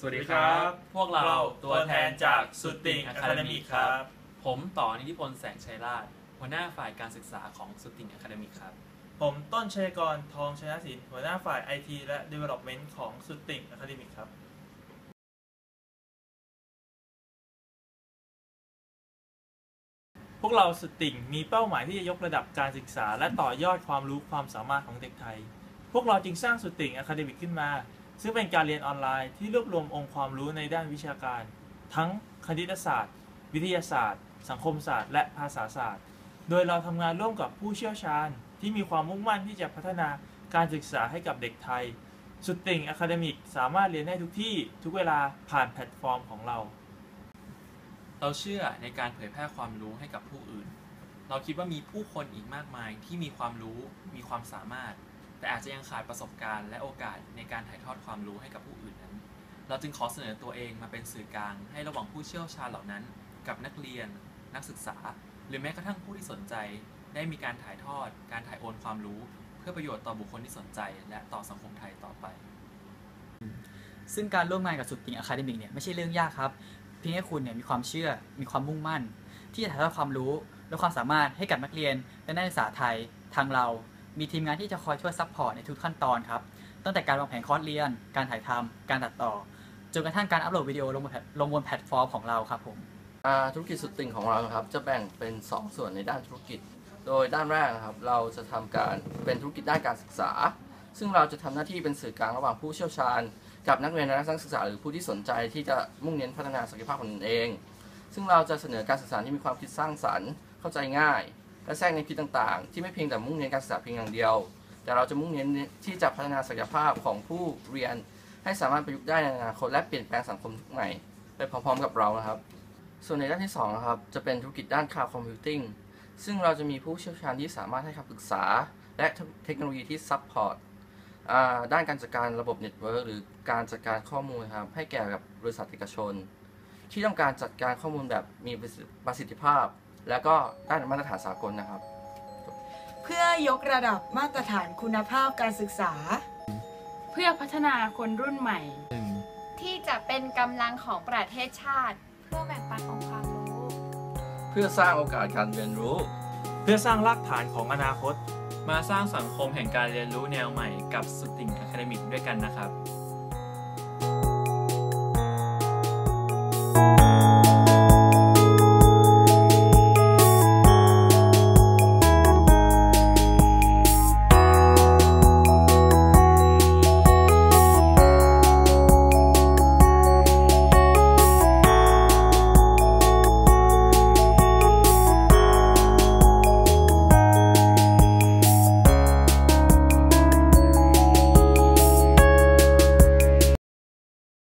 สวัสดีครับ พวกเราตัวแทนจากสุดติ่งอะคาเดมิกครับ ผมต่อนิติพลแสงชัยราชหัวหน้าฝ่ายการศึกษาของสุดติ่งอะคาเดมิกครับ ผมต้นชัยกรทองชนะศิลป์หัวหน้าฝ่าย IT และ Development ของสุดติ่งอะคาเดมิกครับพวกเราสุดติ่งมีเป้าหมายที่จะยกระดับการศึกษา และต่อยอดความรู้ความสามารถของเด็กไทย พวกเราจึงสร้างสุดติ่งอะคาเดมิกขึ้นมา ซึ่งเป็นการเรียนออนไลน์ที่รวบรวมองค์ความรู้ในด้านวิชาการ ทั้งคณิตศาสตร์ วิทยาศาสตร์ สังคมศาสตร์ และภาษาศาสตร์ โดยเราทำงานร่วมกับผู้เชี่ยวชาญ ที่มีความมุ่งมั่นที่จะพัฒนาการศึกษาให้กับเด็กไทย สุดติ่งอะคาเดมิกสามารถเรียนได้ทุกที่ทุกเวลาผ่านแพลตฟอร์มของเรา เราเชื่อในการเผยแพร่ความรู้ให้กับผู้อื่น เราคิดว่ามีผู้คนอีกมากมายที่มีความรู้ มีความสามารถ แต่อาจจะยังขาดประสบการณ์และโอกาสในการถ่ายทอดความรู้ให้กับผู้อื่นนั้น เราจึงขอเสนอตัวเองมาเป็นสื่อกลาง ให้ระหว่างผู้เชี่ยวชาญเหล่านั้น กับนักเรียน นักศึกษา หรือแม้กระทั่งผู้ที่สนใจ ได้มีการถ่ายทอด การถ่ายโอนความรู้ เพื่อประโยชน์ต่อบุคคลที่สนใจ และต่อสังคมไทยต่อไป ซึ่งการร่วมงานกับสุดติ่งอะคาเดมิกเนี่ยไม่ใช่เรื่องยากครับ เพียงแค่คุณเนี่ยมีความเชื่อ มีความมุ่งมั่น ที่จะถ่ายทอดความรู้และความสามารถให้กับนักเรียนและนักศึกษาไทยทางเรา มีทีมงานที่จะคอยช่วยซัพพอร์ตในทุกขั้นตอนครับ ตั้งแต่การวางแผนคอร์สเรียน การถ่ายทำการตัดต่อ จนกระทั่งการอัปโหลดวิดีโอลงบนลงบนแพลตฟอร์มของเราครับผมธุรกิจสุดติ่งของเราครับจะแบ่งเป็น 2 ส่วนในด้านธุรกิจ โดยด้านแรกนะครับเราจะทำการเป็นธุรกิจด้านการศึกษา ซึ่งเราจะทำหน้าที่เป็นสื่อกลางระหว่างผู้เชี่ยวชาญ กับนักเรียนและนักศึกษาหรือผู้ที่สนใจที่จะมุ่งเน้นพัฒนาศักยภาพของตนเอง ซึ่งเราจะเสนอการศึกษาที่มีความคิดสร้างสรรค์ เข้าใจง่าย และแทรกในคิดต่างๆ ที่ไม่เพียงแต่มุ่งเน้นการศึกษาเพียงอย่างเดียว แต่เราจะมุ่งเน้นที่จะพัฒนาศักยภาพของผู้เรียน ให้สามารถประยุกต์ได้ในอนาคตและเปลี่ยนแปลงสังคมทุกใหม่ไปพร้อมๆกับเรานะครับ ส่วนในด้านที่2นะครับจะเป็นธุรกิจด้าน Cloud Computing ซึ่งเราจะมีผู้เชี่ยวชาญที่สามารถให้คำปรึกษา และเทคโนโลยีที่ซัพพอร์ตด้านการจัดการระบบเน็ตเวิร์กหรือการจัดการข้อมูลครับให้แก่กับบริษัทเอกชน ที่ต้องการจัดการข้อมูลแบบมีประสิทธิภาพ และก็ได้มาตรฐานสากลนะครับ เพื่อยกระดับมาตรฐานคุณภาพการศึกษา เพื่อพัฒนาคนรุ่นใหม่ ที่จะเป็นกำลังของประเทศชาติ เพื่อแบ่งปันองค์ความรู้ เพื่อสร้างโอกาสการเรียนรู้ เพื่อสร้างรากฐานของอนาคต มาสร้างสังคมแห่งการเรียนรู้แนวใหม่กับสุดติ่งอะคาเดมิกด้วยกันนะครับ